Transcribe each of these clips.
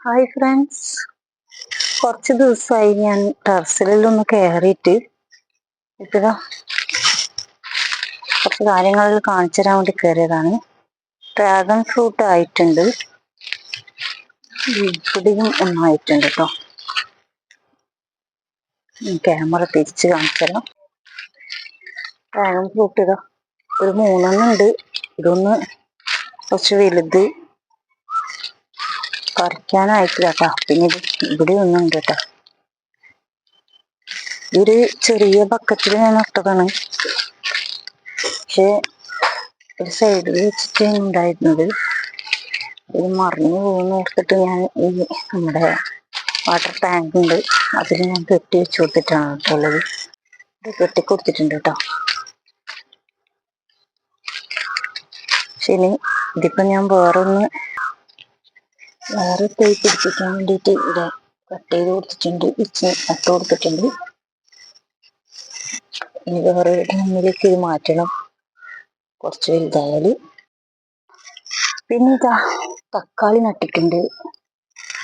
Hi friends കുറച്ച് ദിവസമായി ഞാൻ ടെറസിലൊന്ന് കയറിയിട്ട് ഇപ്പോഴാ കുറച്ച് കാര്യങ്ങൾ കാണിച്ചു തരാൻ വേണ്ടി കയറിയതാണ് ഡ്രാഗൺ ഫ്രൂട്ട് ആയിട്ടുണ്ട്. പുഡിയും ഒന്നായിട്ടുണ്ട് കേട്ടോ. ക്യാമറ തിരിച്ച് കാണിച്ചു തരാം. ഡ്രാഗൺ ഫ്രൂട്ട് ഇതാ. ഒരു മൂന്നെണ്ണം ഉണ്ട്. ഇതൊന്ന് കുറച്ച് വലുത് പറിക്കാനായിട്ടില്ല കേട്ടോ പിന്നെ ഇത് ഇവിടെ ഒന്നുണ്ട് കേട്ടോ ഇതൊരു ചെറിയ ബക്കറ്റിൽ ഞാൻ ഇട്ടതാണ്. പക്ഷെ ഒരു സൈഡിൽ വെച്ചിട്ട് ഉണ്ടായിരുന്നത്. ഇത് മറിഞ്ഞു പോകുന്ന ഓർത്തിട്ട് ഞാൻ ഈ നമ്മുടെ വാട്ടർ ടാങ്ക് ഉണ്ട്. അതിൽ ഞാൻ കെട്ടി വെച്ച് കൊടുത്തിട്ടാണ് കേട്ടോ ഉള്ളത്. ഇത് കെട്ടി കൊടുത്തിട്ടുണ്ട് കേട്ടോ ശരി ഇതിപ്പോ ഞാൻ വേറൊന്ന് വേറെ തൈ പിടിപ്പിക്കാൻ വേണ്ടിയിട്ട് ഇവിടെ കട്ട് ചെയ്ത് കൊടുത്തിട്ടുണ്ട്. ഇച്ച് നട്ട് കൊടുത്തിട്ടുണ്ട്. ഇനി വേറെ മണ്ണിലേക്ക് ഇത് മാറ്റണം. കുറച്ച് വലുതായാൽ. പിന്നെ ഇതാ തക്കാളി നട്ടിട്ടുണ്ട്.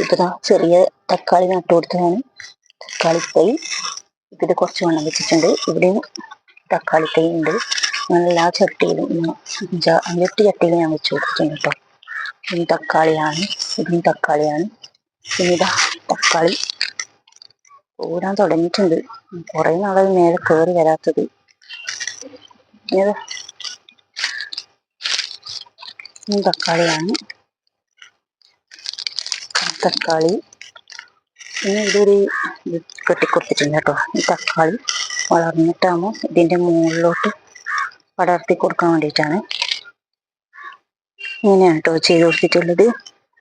ഇതാ ചെറിയ തക്കാളി നട്ടു കൊടുത്തതാണ്. തക്കാളി തൈ. ഇതിൽ കുറച്ച് വെള്ളം വെച്ചിട്ടുണ്ട്. ഇവിടെയും തക്കാളി തൈ ഉണ്ട്. അങ്ങനെ എല്ലാ ചട്ടിയിലും അഞ്ചാ അഞ്ചെട്ട് ചട്ടിയിലും ഞാൻ വെച്ച് കൊടുത്തിട്ടുണ്ട് കേട്ടോ ഇനി തക്കാളിയാണ്. ഇതും തക്കാളിയാണ്. പിന്നെ ഇതാ തക്കാളി. ഓടാൻ തുടങ്ങിയിട്ടുണ്ട്. കുറെ നാളായി മേലെ കയറി വരാത്തത്. തക്കാളിയാണ്. തക്കാളി. ഇനി ഇതൊരു കെട്ടിക്കൊടുത്തിട്ടുണ്ട് കേട്ടോ. ഈ തക്കാളി വളർന്നിട്ടാകുമ്പോൾ ഇതിന്റെ മുകളിലോട്ട് പടർത്തി കൊടുക്കാൻ വേണ്ടിയിട്ടാണ്. ഇങ്ങനെയാണ് കേട്ടോ ചെയ്ത് കൊടുത്തിട്ടുള്ളത്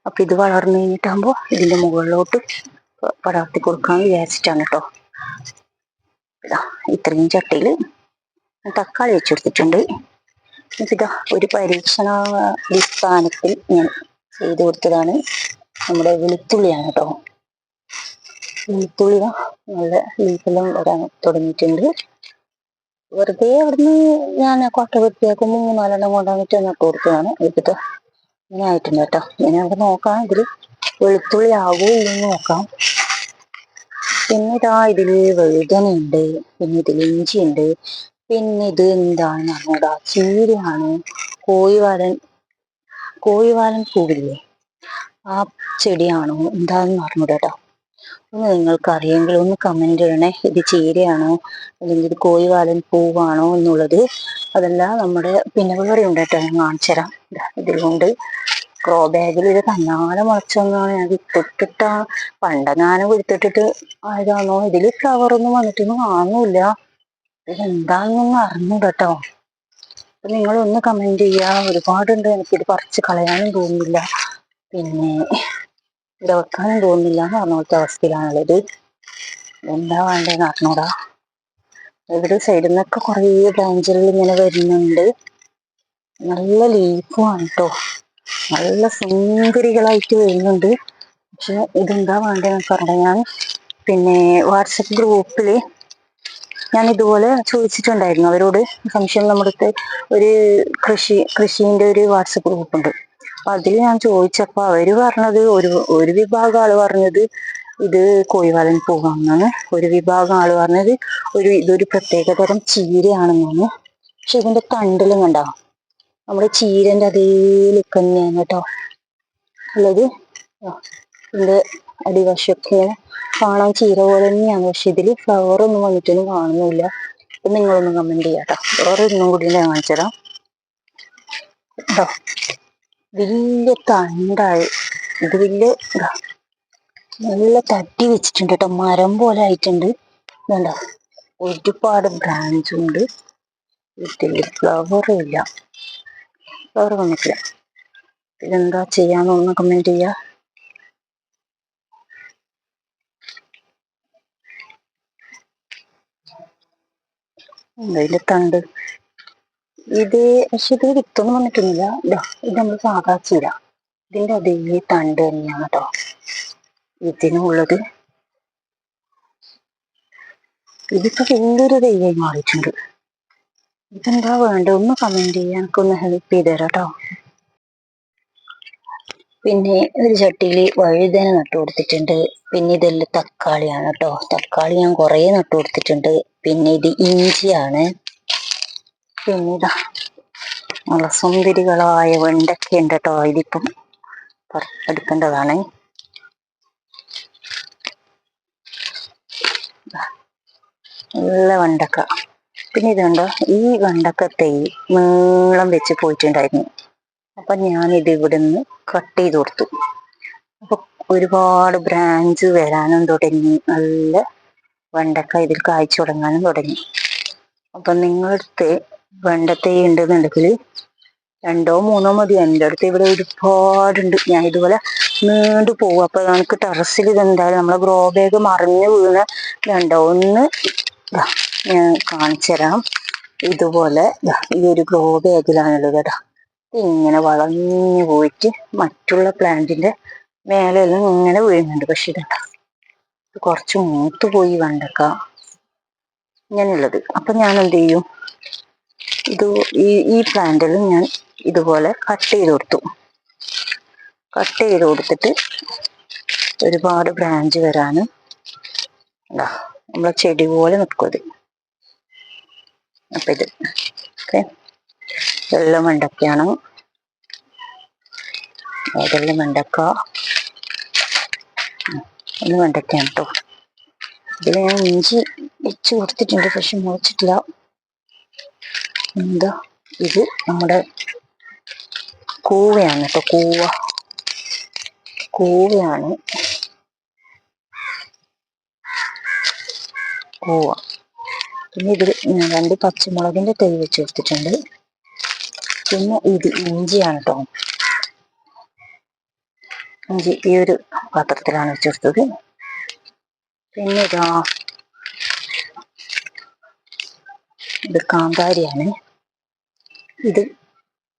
അപ്പൊ ഇത് വളർന്നു കഴിഞ്ഞിട്ടാകുമ്പോൾ ഇതിന്റെ മുകളിലോട്ട് പടർത്തി കൊടുക്കാൻ വിചാരിച്ചിട്ടാണ് കേട്ടോ ഇത്രയും ചട്ടിയിൽ തക്കാളി വെച്ചെടുത്തിട്ടുണ്ട് ഇതാ ഒരു പരീക്ഷണ അടിസ്ഥാനത്തിൽ ഞാൻ ചെയ്ത് കൊടുത്തതാണ്. നമ്മുടെ വെളുത്തുള്ളിയാണ് കേട്ടോ വെളുത്തുള്ളി നല്ല ലീഫെല്ലാം വരാൻ തുടങ്ങിയിട്ടുണ്ട്. വെറുതെ അവിടുന്ന് ഞാൻ കൊട്ട വൃത്തിയാക്കുമ്പോൾ മൂന്നാലെണ്ണം കൊണ്ടുവന്നിട്ട് നട്ടു കൊടുത്തതാണ് എടുത്തിട്ട് ഇങ്ങനെ ആയിട്ടുണ്ട് കേട്ടോ. ഇനി നമുക്ക് നോക്കാം. ഇതിൽ വെളുത്തുള്ളി ആവോ ഇല്ലെന്ന് നോക്കാം. പിന്നെ ഇതാ ഇതിൽ വഴുതനുണ്ട് പിന്നെ ഇതിൽ ഇഞ്ചി ഉണ്ട്. പിന്നെ ഇത് എന്താണ് അറിഞ്ഞൂടാ? ചീരയാണ്. കോഴിവാലൻ കോഴിവാലൻ പൂവില്ലേ? ആ ചെടിയാണോ? എന്താണെന്ന് അറിഞ്ഞൂടാ കേട്ടോ. ഒന്ന് നിങ്ങൾക്ക് അറിയെങ്കിൽ ഒന്ന് കമന്റ് ഇടണേ. ഇത് ചീരയാണോ? അല്ലെങ്കിൽ ഇത് കോഴിവാലൻ പൂവാണോ എന്നുള്ളത്. അതെല്ലാം നമ്മുടെ പിന്നെ വേറെ ഉണ്ട് കേട്ടോ. ഞാൻ കാണിച്ചു തരാം. ഇതിലുണ്ട് ക്രോ ബാഗിൽ ഇത് തന്നാലെ മുളച്ചൊന്നാണ് ഞാൻ വിത്തിട്ടിട്ട പണ്ടെങ്ങാനും വിത്തിട്ടിട്ട് ആയതാണോ? ഇതിൽ ഫ്ലവർ ഒന്നും വന്നിട്ടൊന്നും കാണുന്നില്ല. ഇതെന്താണെന്നൊന്നും അറിഞ്ഞു കേട്ടോ. അപ്പൊ നിങ്ങളൊന്ന് കമന്റ് ചെയ്യുക ഒരുപാടുണ്ട്. എനിക്കിത് പറിച്ച് കളയാനും തോന്നുന്നില്ല. പിന്നെ ഇവിടെ വെക്കാനും തോന്നുന്നില്ല എന്ന് പറഞ്ഞ അവസ്ഥയിലാണുള്ളത് എന്താ വേണ്ടതെന്ന് അറിഞ്ഞൂടാ ഇവിടെ സൈഡിൽ നിന്നൊക്കെ കുറേ ബ്രാഞ്ചുകൾ ഇങ്ങനെ വരുന്നുണ്ട്. നല്ല ലീഫുമാണ് കേട്ടോ നല്ല സുന്ദരികളായിട്ട് വരുന്നുണ്ട്. പക്ഷെ ഇതെന്താ വേണ്ടതെന്ന് പറഞ്ഞാൽ ഞാൻ പിന്നെ വാട്സപ്പ് ഗ്രൂപ്പിൽ ഞാൻ ഇതുപോലെ ചോദിച്ചിട്ടുണ്ടായിരുന്നു. അവരോട് സംശയം നമ്മുടെ ഒരു കൃഷി കൃഷിന്റെ ഒരു വാട്സപ്പ് ഗ്രൂപ്പ് ഉണ്ട് അപ്പൊ അതിൽ ഞാൻ ചോദിച്ചപ്പോ അവർ പറഞ്ഞത് ഒരു ഒരു വിഭാഗം ആൾ പറഞ്ഞത് ഇത് കോഴിവാലൻ പോകാമെന്നാണ് ഒരു വിഭാഗം ആൾ പറഞ്ഞത് ഒരു ഇതൊരു പ്രത്യേക തരം ചീരയാണെന്നാണ്. പക്ഷെ ഇതിന്റെ തണ്ടിലും കണ്ടോ? നമ്മുടെ ചീരന്റെ അതേ ലുക്ക് തന്നെയാണ് കേട്ടോ. ഉള്ളത്. ഇതിന്റെ അടിവശമൊക്കെ കാണാൻ ചീര പോലെ തന്നെയാണ്. പക്ഷെ ഇതിൽ ഫ്ലവർ ഒന്നും വന്നിട്ടൊന്നും കാണുന്നില്ല. അപ്പൊ നിങ്ങളൊന്ന് കമന്റ് ചെയ്യാം കേട്ടോ വേറെ ഒന്നും കൂടി ഞാൻ കേട്ടോ. വലിയ തണ്ടായി. ഇത് വലിയ നല്ല തട്ടി വെച്ചിട്ടുണ്ട് കേട്ടോ മരം പോലെ ആയിട്ടുണ്ട്. വേണ്ട ഒരുപാട് ബ്രാഞ്ച് ഉണ്ട്. ഇതിൽ ഫ്ലവർ ഇല്ല. ഫ്ലവർ വന്നിട്ടില്ല. ഇതെന്താ ചെയ്യാന്നൊന്ന് കമന്റ് ചെയ്യാ. ഇതിന്റെ തണ്ട്. ഇത് പക്ഷെ ഇത് വിത്തൊന്നും വന്നിട്ടൊന്നുമില്ല ഇത് നമ്മൾ സാധാ ചീര ഇതിന്റെ അതേ തണ്ട് തന്നെയാണ് കേട്ടോ ഇതിനുള്ളത് ഇതിപ്പോ വലിയൊരു ദൈവം മാറിയിട്ടുണ്ട്. ഇതെന്താ വേണ്ട? ഒന്ന് കമന്റ് ചെയ്യാൻ എനിക്കൊന്ന് ഹെൽപ്പ് ചെയ്ത് തരാം കേട്ടോ പിന്നെ ഒരു ചട്ടിയിൽ വഴുതന നട്ടു കൊടുത്തിട്ടുണ്ട്. പിന്നെ ഇതെല്ലാം തക്കാളിയാണ് കേട്ടോ തക്കാളി ഞാൻ കുറേ നട്ടു കൊടുത്തിട്ടുണ്ട്. പിന്നെ ഇത് ഇഞ്ചിയാണ്. പിന്നെ ഇതാ നല്ല സുന്ദരികളായ വെണ്ടയ്ക്ക ഉണ്ട് കേട്ടോ ഇതിപ്പം എടുക്കേണ്ടതാണ്. നല്ല വെണ്ടക്ക. പിന്നെ ഇതുണ്ടോ? ഈ വെണ്ടക്ക തൈ നീളം വെച്ച് പോയിട്ടുണ്ടായിരുന്നു. അപ്പൊ ഞാനിത് നിന്ന് കട്ട് ചെയ്ത് കൊടുത്തു. അപ്പൊ ഒരുപാട് ബ്രാഞ്ച് വരാനും തുടങ്ങി. നല്ല വെണ്ടക്ക ഇതിൽ കായ്ച്ചു തുടങ്ങാനും തുടങ്ങി. അപ്പൊ നിങ്ങളടുത്ത് വെണ്ടത്തൈ ഉണ്ടെന്നുണ്ടെങ്കിൽ രണ്ടോ മൂന്നോ മതി. എന്റെ അടുത്ത് ഇവിടെ ഒരുപാടുണ്ട്. ഞാൻ ഇതുപോലെ നീണ്ടു പോകും. അപ്പൊ നമുക്ക് ടെറസിൽ ഇതെന്തായാലും നമ്മളെ ഗ്രോ ബാഗ് മറിഞ്ഞു വീണ രണ്ടോ ഒന്ന് ഞാൻ കാണിച്ചു തരാം. ഇതുപോലെ ഈ ഒരു ഗ്രോ ബാഗിലാണുള്ളത് കേട്ടോ. ഇങ്ങനെ വളഞ്ഞു പോയിട്ട് മറ്റുള്ള പ്ലാന്റിന്റെ മേലെല്ലാം ഇങ്ങനെ വീഴുന്നുണ്ട്. പക്ഷെ ഇതാ ഇത് കുറച്ച് മൂത്ത് പോയി വെണ്ടക്ക. ഇങ്ങനെയുള്ളത്. അപ്പൊ ഞാൻ എന്ത് ചെയ്യും? ഇത് ഈ ഈ പ്ലാന്റിൽ ഞാൻ ഇതുപോലെ കട്ട് ചെയ്ത് കൊടുത്തു. കട്ട് ചെയ്ത് കൊടുത്തിട്ട് ഒരുപാട് ബ്രാഞ്ച് വരാനും ഇതാ നമ്മളെ ചെടി പോലെ നിൽക്കും ഇത്. അപ്പൊ ഇത് ഓക്കെ. വെള്ളം വെണ്ടക്കയാണ് ഏതെല്ലാം വെണ്ടക്ക ഒന്ന് വെണ്ടക്കയാണ് കേട്ടോ ഇതിൽ ഞാൻ ഇഞ്ചി വെച്ച് കൊടുത്തിട്ടുണ്ട് പക്ഷെ മുളച്ചിട്ടില്ല എന്താ? ഇത് നമ്മുടെ കൂവയാണ് കേട്ടോ കൂവ. കൂവയാണ് കൂവ. പിന്നെ ഇതിൽ രണ്ട് പച്ചമുളകിന്റെ തൈ വെച്ച് കൊടുത്തിട്ടുണ്ട്. പിന്നെ ഇത് ഇഞ്ചിയാണ് കേട്ടോ ഇഞ്ചി ഈ ഒരു പാത്രത്തിലാണ് വെച്ച് കൊടുത്തത്. പിന്നെ ഇതാ ഇത് കാന്താരിയാണ്. ഇത്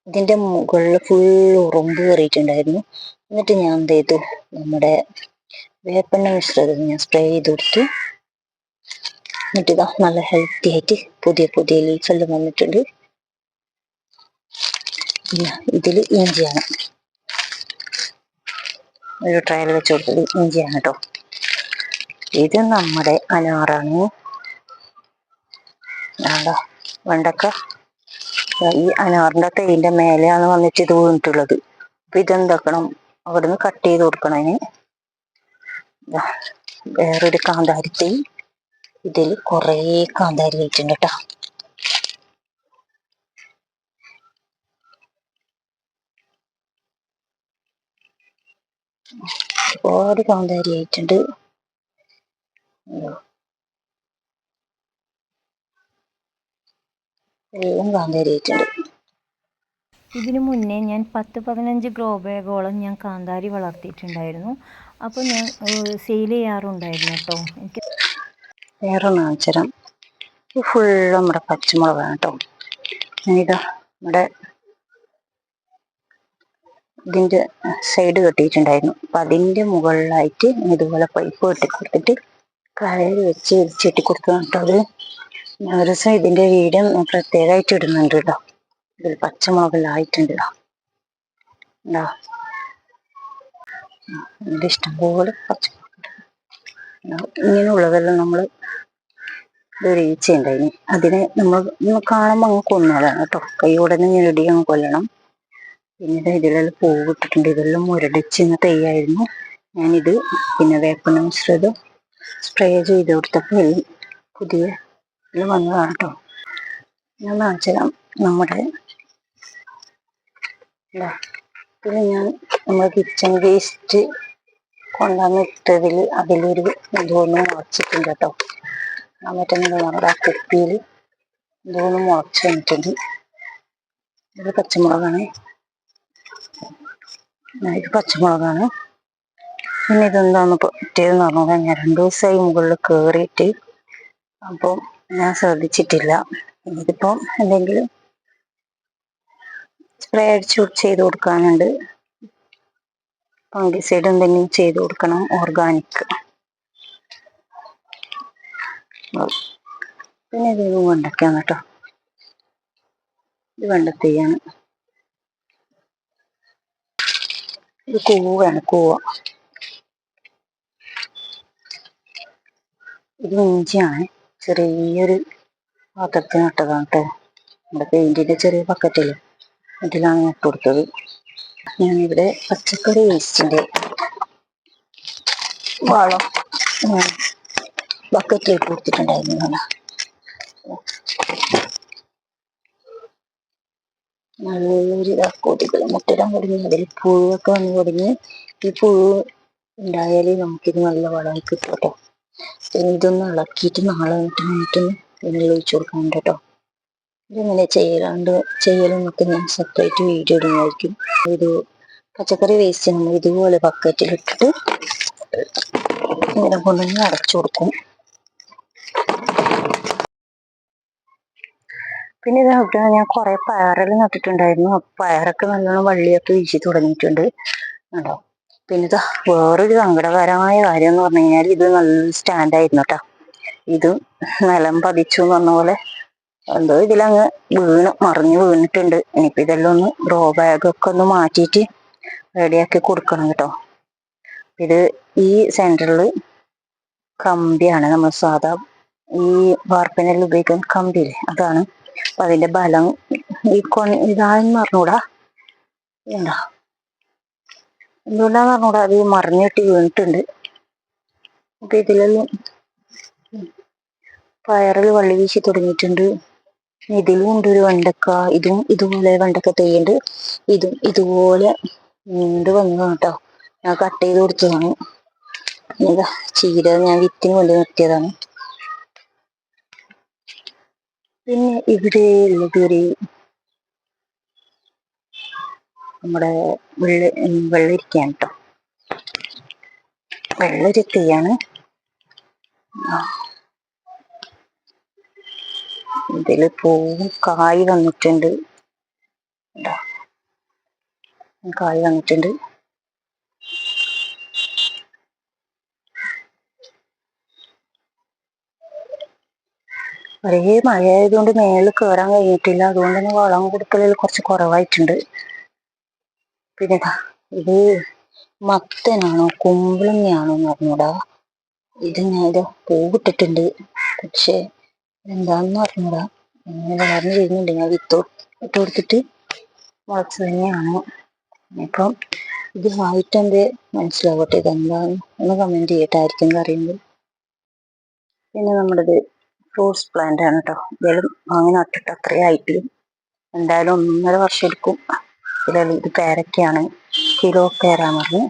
ഇതിന്റെ മുകളിൽ ഫുൾ ഉറുമ്പ് കയറിയിട്ടുണ്ടായിരുന്നു എന്നിട്ട് ഞാൻ എന്ത് ചെയ്തു നമ്മുടെ വേപ്പെണ്ണ മിശ്രിതം ഞാൻ സ്പ്രേ ചെയ്ത് കൊടുത്തു എന്നിട്ട് നല്ല ഹെൽത്തി ആയിട്ട് പുതിയ പുതിയ ലീഫ് എല്ലാം വന്നിട്ടുണ്ട്. ഇതിൽ ഇഞ്ചിയാണ്. ഒരു ട്രയൽ വെച്ച് കൊടുത്തത് ഇഞ്ചിയാണ് കേട്ടോ ഇത് നമ്മുടെ അനാറാണ്. ആടാ വെണ്ടക്ക? ഈ അനാറിന്റെ തേയിന്റെ മേലെയാണ് വന്നിട്ട് ഇത് വീണിട്ടുള്ളത്. അപ്പൊ ഇതെന്താക്കണം? അവിടുന്ന് കട്ട് ചെയ്ത് കൊടുക്കണം അതിന്. വേറൊരു കാന്താരി തൈ ഇതിൽ കുറേ കാന്താരി വെച്ചിട്ടുണ്ട് കേട്ടോ ഒരുപാട് കാന്താരി ആയിട്ടുണ്ട്. എല്ലാം കാന്താരി ആയിട്ടുണ്ട് ഇതിനു മുന്നേ ഞാൻ പത്ത് പതിനഞ്ച് ഗ്രോ ബാഗോളം ഞാൻ കാന്താരി വളർത്തിയിട്ടുണ്ടായിരുന്നു. അപ്പോൾ ഞാൻ സെയിൽ ചെയ്യാറുണ്ടായിരുന്നു കേട്ടോ. എനിക്ക് വേറെ കാണിച്ചുതരാം ഇത് ഫുള്ള് നമ്മുടെ പച്ചമുളകാണ് കേട്ടോ. ഇതാ നമ്മുടെ ഇതിന്റെ സൈഡ് കെട്ടിയിട്ടുണ്ടായിരുന്നു. അപ്പൊ അതിന്റെ മുകളിലായിട്ട് ഇതുപോലെ പൈപ്പ് കെട്ടി കൊടുത്തിട്ട് കരയിൽ വെച്ച് ഇടിച്ചിട്ടി കൊടുക്കണം കേട്ടോ അത്. ഞാൻ ഒരു ദിവസം ഇതിന്റെ വീഡിയോ പ്രത്യേകമായിട്ട് ഇടുന്നുണ്ട് കേട്ടോ ഇതിൽ പച്ചമുളകെല്ലായിട്ടുണ്ട് കേട്ടോ എന്റെ ഇഷ്ടം ഇഷ്ടംപോലെ പച്ചമുളക് ഇങ്ങനെയുള്ളതെല്ലാം നമ്മൾ ഒരു ഈച്ച ഉണ്ടായിന് അതിനെ നമ്മൾ കാണുമ്പോൾ അങ്ങ് കൊന്നതാണ് കേട്ടോ. കൈയോടെ തന്നെ ഞെരടി അങ്ങ് കൊല്ലണം. പിന്നെ ഇതിലെല്ലാം പൂവിട്ടിട്ടുണ്ട് ഇതെല്ലാം മുരടിച്ചിരുന്ന തൈയായിരുന്നു. ഞാനിത് പിന്നെ വേപ്പന മിശ്രിതം സ്പ്രേ ചെയ്ത് കൊടുത്തപ്പോൾ പുതിയ ഇത് വന്നതാണ് കേട്ടോ ഞാൻ കാണിച്ചുതരാം നമ്മുടെ ഇതിൽ ഞാൻ നമ്മുടെ കിച്ചൺ വേസ്റ്റ് കൊണ്ടുവന്നിട്ടതിൽ അതിലൊരു ഇതൊന്ന് മുളച്ചിട്ടുണ്ട് കേട്ടോ ആ മറ്റേ നമ്മുടെ ആ കുപ്പിയിൽ ഇതൊന്ന് മുളച്ച് വന്നിട്ടുണ്ട്. ഇത് പച്ചമുളകാണ്. ഇത് പച്ചമുളകാണ്. പിന്നെ ഇതെന്താന്ന് പറ്റിയതെന്ന് പറഞ്ഞാൽ ഞാൻ രണ്ടു ദിവസമായി മുകളിൽ കയറിയിട്ട് അപ്പം ഞാൻ ശ്രദ്ധിച്ചിട്ടില്ല. ഇതിപ്പം എന്തെങ്കിലും സ്പ്രേ അടിച്ചു ചെയ്ത് കൊടുക്കാനുണ്ട്. ഫംഗിസൈഡ് എന്തെങ്കിലും ചെയ്ത് കൊടുക്കണം ഓർഗാനിക്. പിന്നെ ഇത് വെണ്ടയ്ക്കാണ് കേട്ടോ. ഇത് വെണ്ടത്തയ്യാണ് ഇത് കൂവാണ് കൂവ. ഇത് ഇഞ്ചിയാണ്. ചെറിയൊരു പാത്രത്തിന് നട്ടതാണ് കേട്ടോ നമ്മുടെ പെയിന്റിന്റെ ചെറിയ ബക്കറ്റിൽ ഇതിലാണ് നട്ട് കൊടുത്തത് ഞാനിവിടെ പച്ചക്കറി വേസ്റ്റിന്റെ വളം ബക്കറ്റിൽ കൊടുത്തിട്ടുണ്ടായിരുന്നു നല്ല നല്ലൊരു കൊതുകൾ മുട്ടിടാൻ തുടങ്ങി. അതിൽ പുഴുവൊക്കെ വന്ന് തുടങ്ങി. ഈ പുഴു ഉണ്ടായാലേ നമുക്കിത് നല്ല വളമായി കിട്ടും കേട്ടോ. ഇതൊന്ന് ഇളക്കിയിട്ട് നാളെ വന്നിട്ട് നമുക്കൊന്ന് ഇതിനുള്ള ഒഴിച്ചു കൊടുക്കാനുണ്ട് കേട്ടോ ഇതെങ്ങനെ ചെയ്യലാണ്ട് ചെയ്യലെന്നൊക്കെ ഞാൻ സെപ്പറേറ്റ് വീഡിയോ ഇടുന്നതായിരിക്കും. ഇത് പച്ചക്കറി വേസ്റ്റ് നമ്മൾ ഇതുപോലെ ബക്കറ്റിലിട്ടിട്ട് ഇങ്ങനെ കൊണ്ടുവന്ന് അടച്ചു കൊടുക്കും. പിന്നെ ഇത് അവിടെ ഞാൻ കുറെ പയറെല്ലാം നട്ടിട്ടുണ്ടായിരുന്നു. പയറൊക്കെ നല്ലോണം വള്ളിയൊക്കെ വീശി തുടങ്ങിയിട്ടുണ്ട്. കേട്ടോ പിന്നെ ഇതാ വേറൊരു സങ്കടകരമായ കാര്യം എന്ന് പറഞ്ഞു കഴിഞ്ഞാൽ ഇത് നല്ല സ്റ്റാൻഡായിരുന്നു കേട്ടോ ഇത് നിലം പതിച്ചു എന്ന് പറഞ്ഞ പോലെ എന്തോ ഇതിലങ്ങ് വീണ് മറിഞ്ഞു വീണിട്ടുണ്ട്. ഇനിയിപ്പോ ഇതെല്ലാം ഒന്ന് ഗ്രോ ബാഗൊക്കെ ഒന്ന് മാറ്റിയിട്ട് റെഡിയാക്കി കൊടുക്കണം കേട്ടോ. ഇത് ഈ സെന്ററിൽ കമ്പിയാണ് നമ്മൾ സാധാ ഈ വാർപ്പിനെല്ലാം ഉപയോഗിക്കുന്ന കമ്പിയില്ലേ അതാണ്. അപ്പൊ അതിന്റെ ബലം ഈ കൊ ഇതാന്ന് പറഞ്ഞൂടാ എന്താ? എന്തുകൊണ്ടാന്ന് പറഞ്ഞൂടെ അത് മറിഞ്ഞിട്ട് വീണിട്ടുണ്ട്. അപ്പൊ ഇതിലെല്ലാം പയറിൽ വള്ളി വീശി തുടങ്ങിയിട്ടുണ്ട്. ഇതിലും ഉണ്ട് ഒരു വെണ്ടക്ക. ഇതും ഇതുപോലെ വെണ്ടക്ക തെയ്യുണ്ട് ഇതും ഇതുപോലെ നീണ്ടു വന്നതാണ് കേട്ടോ ഞാൻ കട്ട് ചെയ്ത് കൊടുത്തതാണ്. ചീര ഞാൻ വിത്തിന് കൊണ്ട് നിർത്തിയതാണ്. പിന്നെ ഇവിടെ ഉള്ളത് ഒരു നമ്മുടെ വെള്ള വെള്ളരിക്കയാണ് കേട്ടോ വെള്ളരിക്കയാണ്. ഇതിൽ പൂവും കായ് വന്നിട്ടുണ്ട്. കായ് വന്നിട്ടുണ്ട്. ഒരേ മഴയായതുകൊണ്ട് മേളിൽ കയറാൻ കഴിഞ്ഞിട്ടില്ല. അതുകൊണ്ട് തന്നെ വളം കൊടുക്കലിൽ കുറച്ച് കുറവായിട്ടുണ്ട്. പിന്നെ ഇത് മത്തനാണോ കുമ്പളങ്ങയാണോ എന്ന് അറിഞ്ഞൂടാ. ഇത് ഞാൻ ഇത് പൂവിട്ടിട്ടുണ്ട്. പക്ഷെ എന്താന്ന് അറിഞ്ഞൂടാ. ഇങ്ങനെ വളർന്നു ചെയ്യുന്നുണ്ട് ഞാൻ വിത്ത് ഇട്ട് കൊടുത്തിട്ട് മുളച്ച് തന്നെയാണ്. ഇപ്പം ഇത് വായിട്ട് എന്റെ മനസ്സിലാവട്ടെ ഇതെന്താന്ന്. ഒന്ന് കമന്റ് ചെയ്യട്ടെ ആയിരിക്കും അറിയുന്നത് പിന്നെ നമ്മുടേത് ഫ്രൂട്ട്സ് പ്ലാന്റ് ആണ് കേട്ടോ. ഇതെല്ലാം വാങ്ങി നട്ടിട്ട് അത്രേ ആയിട്ട്. എന്തായാലും ഒന്നര വർഷം എടുക്കും. ഇതിലെല്ലാം ഇത് പേരക്കയാണ് കിലോ പേരാന്ന് പറഞ്ഞു.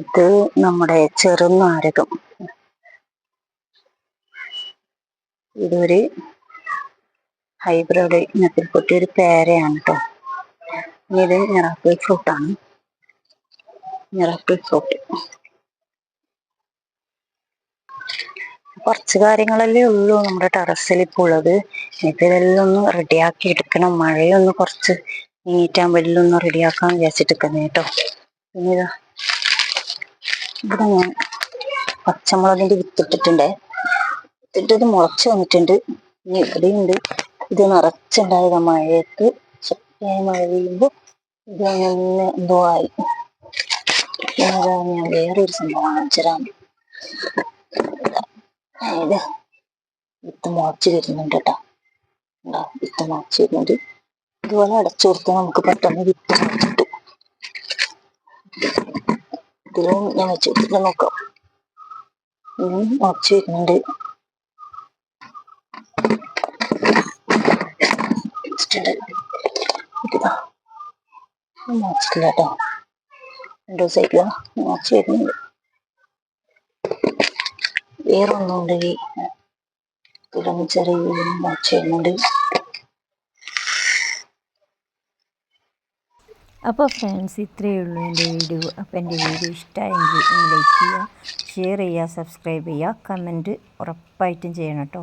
ഇത് നമ്മുടെ ചെറുനാരകം. ഇതൊരു ഹൈബ്രിഡ് പൊട്ടിയ ഒരു പേരയാണ് കേട്ടോ ഇത് ഞെറാപ്പിൾ ഫ്രൂട്ടാണ് ഞെറാപ്പിൾ ഫ്രൂട്ട്. കുറച്ച് കാര്യങ്ങളല്ലേ ഉള്ളൂ നമ്മുടെ ടെറസിൽ ഇപ്പോൾ ഉള്ളത്. ഇതിലെല്ലാം ഇതെല്ലാം ഒന്ന് റെഡിയാക്കി എടുക്കണം. മഴയൊന്ന് കുറച്ച് നീറ്റാൻ വലിയൊന്ന് റെഡിയാക്കാൻ വിചാരിച്ചിട്ടിരിക്കുന്നത് കേട്ടോ. പിന്നെ ഇവിടെ ഞാൻ പച്ചമുളകിന്റെ വിത്തിട്ടിട്ടുണ്ട് വിത്തിട്ടത് മുളച്ച് വന്നിട്ടുണ്ട്. ഇനി ഇവിടെയുണ്ട്. ഇത് നിറച്ചുണ്ടായത് മഴയത്ത് ശക്തിയായ മഴ പെയ്യുമ്പോൾ ഇത് അങ്ങനെ എന്തോ ആയി. ഞാൻ വേറെ ഞാൻ വേറൊരു സംഭവം കാണിച്ചുതരാം. അതായത് വിത്ത് മുളച്ച് വരുന്നുണ്ട് കേട്ടോ? വിത്ത് മുളച്ച് വരുന്നുണ്ട്. ഇതുപോലെ അടച്ചു കൊടുത്താൽ നമുക്ക് പെട്ടെന്ന് വിത്ത് കിട്ടും ഇതിലും ഞാൻ വെച്ച് കൊടുത്തിട്ട് നോക്കാം മുളച്ച് വരുന്നുണ്ട്. മുളച്ചിട്ടില്ല കേട്ടോ. രണ്ടു ദിവസമായിട്ടില്ല മുളച്ച് വരുന്നുണ്ട്. വേറെ ഒന്നുണ്ടെങ്കിൽ ചെറിയ മുളച്ച് വരുന്നുണ്ട്. അപ്പോൾ ഫ്രണ്ട്സ് ഇത്രയേ ഉള്ളൂ എന്റെ വീഡിയോ. അപ്പോൾ എന്റെ വീഡിയോ ഇഷ്ടമായെങ്കിൽ ഒന്ന് ലൈക്ക് ചെയ്യുക ഷെയർ ചെയ്യുക സബ്സ്ക്രൈബ് ചെയ്യുക കമന്റ് ഉറപ്പായിട്ടും ചെയ്യണം കേട്ടോ.